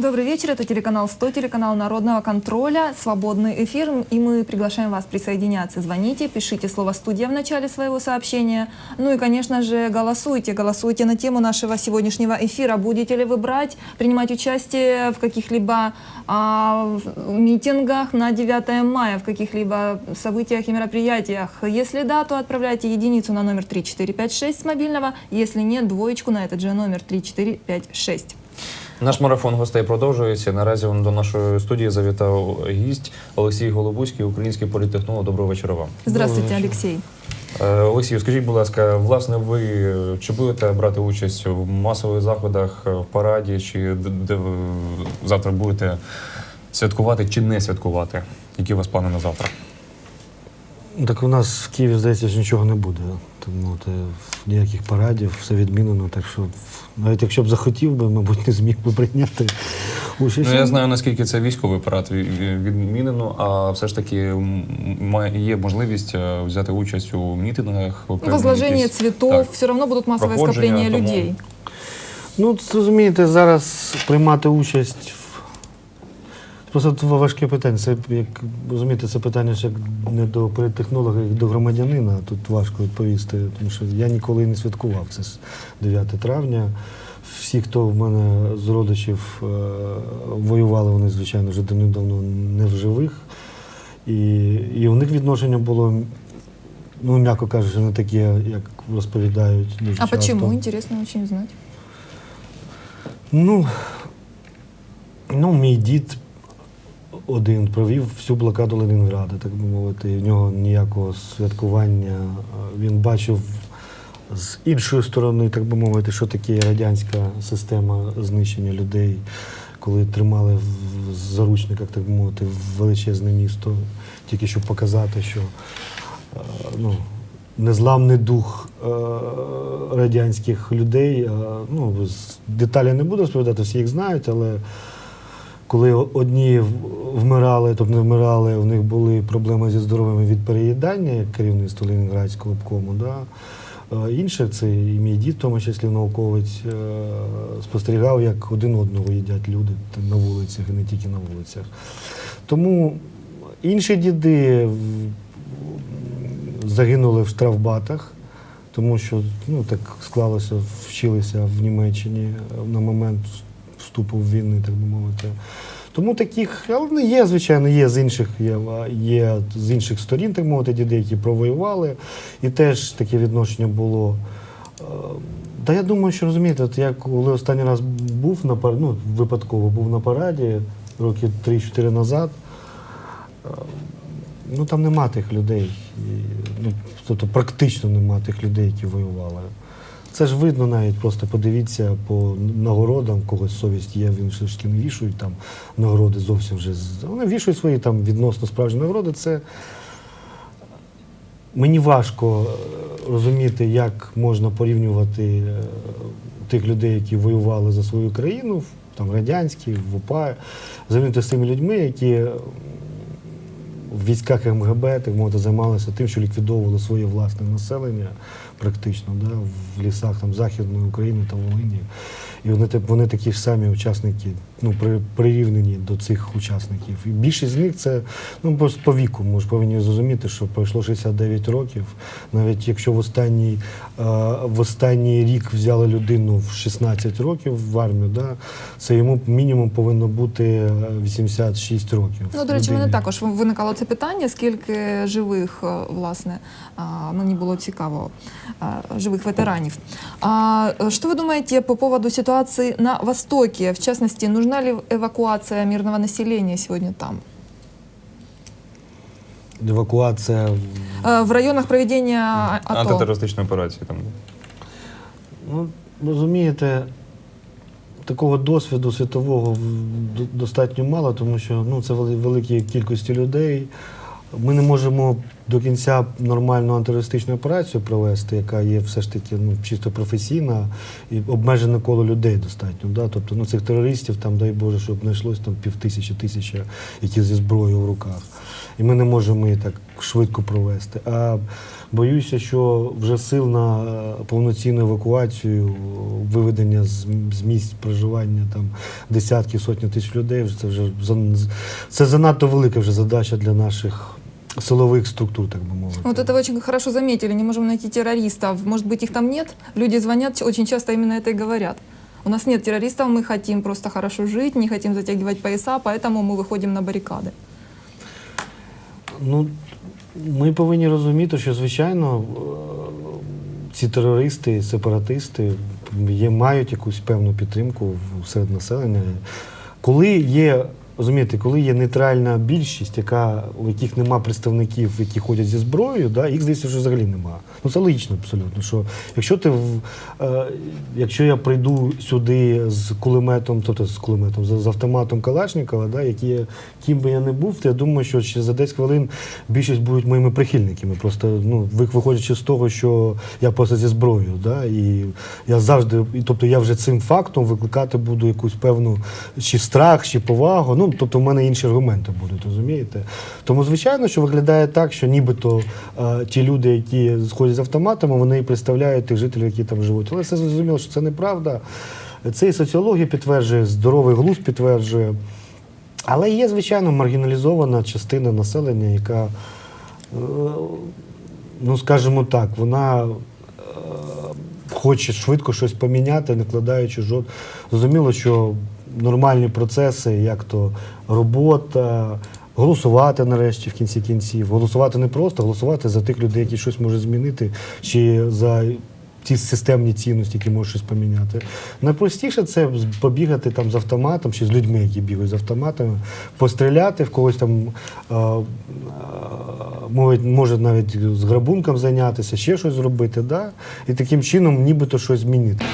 Добрый вечер, это телеканал 100, телеканал народного контроля, свободный эфир, и мы приглашаем вас присоединяться. Звоните, пишите слово «студия» в начале своего сообщения. Ну и, конечно же, голосуйте. Голосуйте на тему нашего сегодняшнего эфира. Будете ли вы брать, принимать участие в каких-либо а, митингах на 9 мая, в каких-либо событиях и мероприятиях? Если да, то отправляйте единицу на номер 3456 с мобильного, если нет, двоечку на этот же номер 3456. Наш марафон гостей продовжується. Наразі до нашої студії завітав гість Олексій Голобуський, український політтехнолог. Доброго вечора вам. Здравствуйте. Алексей. Е, Олексію, скажіть, будь ласка, власне, ви чи будете брати участь в масових заходах е, в параді, чи де ви завтра будете святкувати чи не святкувати? Які у вас плани на завтра? Так у нас в Києві, здається, ж нічого не буде. Тому те, ніяких парадів, все відмінено. Так що навіть якщо б захотів би, мабуть, не зміг би прийняти участь. Ну я знаю наскільки це військовий парад відмінено, а все ж таки є можливість е, взяти участь у мітингах. якісь- цветов, Так. все равно будут массовые Проходження, скопления тому- людей. Ну, це, розумієте, зараз приймати участь в. Просто це важке питання. Це як розумієте, це питання як не до політтехнолога, як до громадянина. Тут важко відповісти, тому що я ніколи не святкував. Це ж 9 травня. Всі, хто в мене з родичів е, воювали, вони, звичайно, вже давним-давно не в живих. І, і у них відношення було, ну, м'яко кажучи, не таке, як розповідають дуже А часто. почему? Интересно очень знать. Ну, ну, мій дід один провів всю блокаду Ленінграда, так би мовити. І в нього ніякого святкування. Він бачив з іншої сторони, так би мовити, що таке радянська система знищення людей, коли тримали в заручниках, так би мовити, величезне місто, тільки щоб показати, що е, ну, незламний дух е, радянських людей. е, Ну, деталі не буду розповідати, всі їх знають, але коли одні вмирали, тобто не вмирали, у них були проблеми зі здоров'ям від переїдання, як керівництво Ленінградського обкому. Да? Е, Інше, це і мій дід, в тому числі науковець, е, спостерігав, як один одного їдять люди на вулицях і не тільки на вулицях. Тому інші діди загинули в штрафбатах, тому що ну, так склалося, вчилися в Німеччині е, на момент вступу в війни, так би мовити. Тому таких, але не є, звичайно, є з інших, є, є з інших сторін, так мовити, діди, які провоювали. І теж таке відношення було. Е, Та я думаю, що розумієте, от я коли останній раз був на пар- ну, випадково був на параді років 3-4 назад. е, Ну там нема тих людей. Ну, тобто практично нема тих людей, які воювали. Це ж видно навіть, просто подивіться по нагородам, когось совість є, він все ж таки не вішують там нагороди зовсім вже. Вони вішують свої там відносно справжні нагороди. Це мені важко е, розуміти, як можна порівнювати е, тих людей, які воювали за свою країну, там радянські, в УПА, замінити з тими людьми, які в військах МГБ так мовити, займалися тим, що ліквідовували своє власне населення практично да, в лісах там, Західної України та Волині. І вони, вони такі ж самі учасники, ну, при, прирівнені до цих учасників. І більшість з них це ну, просто по віку. Ми ж повинні зрозуміти, що пройшло 69 років. Навіть якщо в останній, е, в останній рік взяли людину в 16 років в армію, да, це йому мінімум повинно бути е, 86 років. Ну, до речі, мене також виникало це питання, скільки живих, е, власне, а, мені було цікаво, живих ветеранів. А е, що ви думаєте по поводу ситуации на Востоке? В частности, нужна ли эвакуация мирного населения сегодня там? Евакуація в Э, В районах проведения АТО? Антитерористичної операції там. Ну, розумієте, такого досвіду світового достатньо мало, тому що ну, це вели- великі кількості людей. Ми не можемо до кінця нормальну антитерористичну операцію провести, яка є все ж таки ну, чисто професійна і обмежене коло людей достатньо. Да? Тобто ну, цих терористів, там, дай Боже, щоб знайшлось там півтисячі тисяча, які зі зброєю в руках І ми не можемо її так швидко провести. А боюся, що вже сил на е, повноцінну евакуацію виведення з, з місць проживання там десятки, сотні тисяч людей. Вже Це вже за- це занадто велика вже задача для наших силових структур, так би мовити. Вот это вы очень хорошо заметили, не можем найти террористов. Может быть, их там нет? Люди звонят, очень часто именно это и говорят. У нас нет террористов, мы хотим просто хорошо жить, не хотим затягивать пояса, поэтому мы выходим на баррикады. Ну, ми повинні розуміти, що звичайно е, ці терористи, сепаратисти є, мають якусь певну підтримку серед населення. Коли є, розумієте, коли є нейтральна більшість, яка, у яких нема представників, які ходять зі зброєю, да, їх здається, що взагалі нема. Ну це логічно абсолютно. Що якщо ти е, якщо я прийду сюди з кулеметом, тобто з кулеметом, з, з автоматом Калашникова, да, які ким би я не був, то я думаю, що ще за 10 хвилин більшість будуть моїми прихильниками. Просто ну, виходячи з того, що я просто зі зброєю, да, і я завжди, і, тобто я вже цим фактом викликати буду якусь певну чи страх, чи повагу. Ну, тобто в мене інші аргументи будуть, розумієте? Тому, звичайно, що виглядає так, що нібито е, ті люди, які сходять з автоматами, вони і представляють тих жителів, які там живуть. Але все зрозуміло, що це неправда. Це і соціологія підтверджує, здоровий глузд підтверджує. Але є, звичайно, маргіналізована частина населення, яка, е, ну скажімо так, вона е, хоче швидко щось поміняти, не вкладаючи жод. Зрозуміло, що нормальні процеси, як то робота, голосувати нарешті в кінці кінців. Голосувати не просто, голосувати за тих людей, які щось можуть змінити, чи за ті системні цінності, які можуть щось поміняти. Найпростіше це побігати там з автоматом чи з людьми, які бігають з автоматами, постріляти в когось там, е, е, може, навіть з грабунком зайнятися, ще щось зробити, да? і таким чином нібито щось змінити.